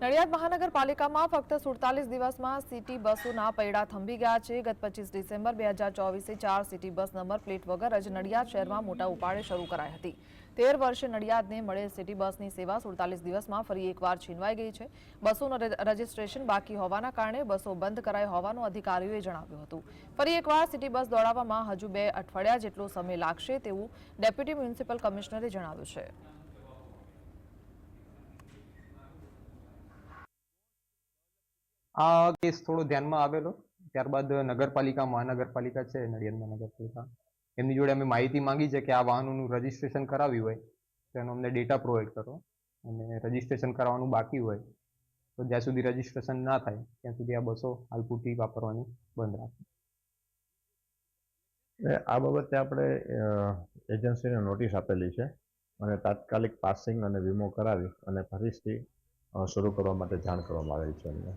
નડિયાદ મહાનગરપાલિકામાં ફક્ત સુડતાલીસ દિવસમાં સિટી બસોના પૈડા થંભી ગયા છે. ગત પચીસ ડિસેમ્બર બે હજાર ચોવીસે ચાર સિટી બસ નંબર પ્લેટ વગર જ નડિયાદ શહેરમાં મોટા ઉપાડે શરૂ કરાઈ હતી. તેર વર્ષે નડિયાદને મળેલ સિટી બસની સેવા સુડતાલીસ દિવસમાં ફરી એકવાર છીનવાઈ ગઈ છે. બસોનું રજીસ્ટ્રેશન બાકી હોવાના કારણે બસો બંધ કરાઈ હોવાનું અધિકારીઓએ જણાવ્યું હતું. ફરી એકવાર સિટી બસ દોડાવવામાં હજુ બે અઠવાડિયા જેટલો સમય લાગશે તેવું ડેપ્યુટી મ્યુનિસિપલ કમિશનરે જણાવ્યું છે. આ કેસ થોડો ધ્યાનમાં આવેલો. ત્યારબાદ નગરપાલિકા, મહાનગરપાલિકા છે નડિયાદમાં નગરપાલિકા એમની જોડે અમે માહિતી માંગી છે કે આ વાહનોનું રજીસ્ટ્રેશન કરાવ્યું હોય, તો એનો અમને ડેટા પ્રોવાઈડ કરો અને રજીસ્ટ્રેશન કરાવવાનું બાકી હોય, તો જ્યાં સુધી રજીસ્ટ્રેશન ના થાય, ત્યાં સુધી આ બસો હાલ પૂરતી વાપરવાની બંધ રાખે આ બાબતે આપણે એજન્સીને નોટિસ આપેલી છે અને તાત્કાલિક પાસિંગ અને વીમો કરાવી અને ફરીથી શરૂ કરવા માટે જાણ કરવામાં આવેલ છે અમને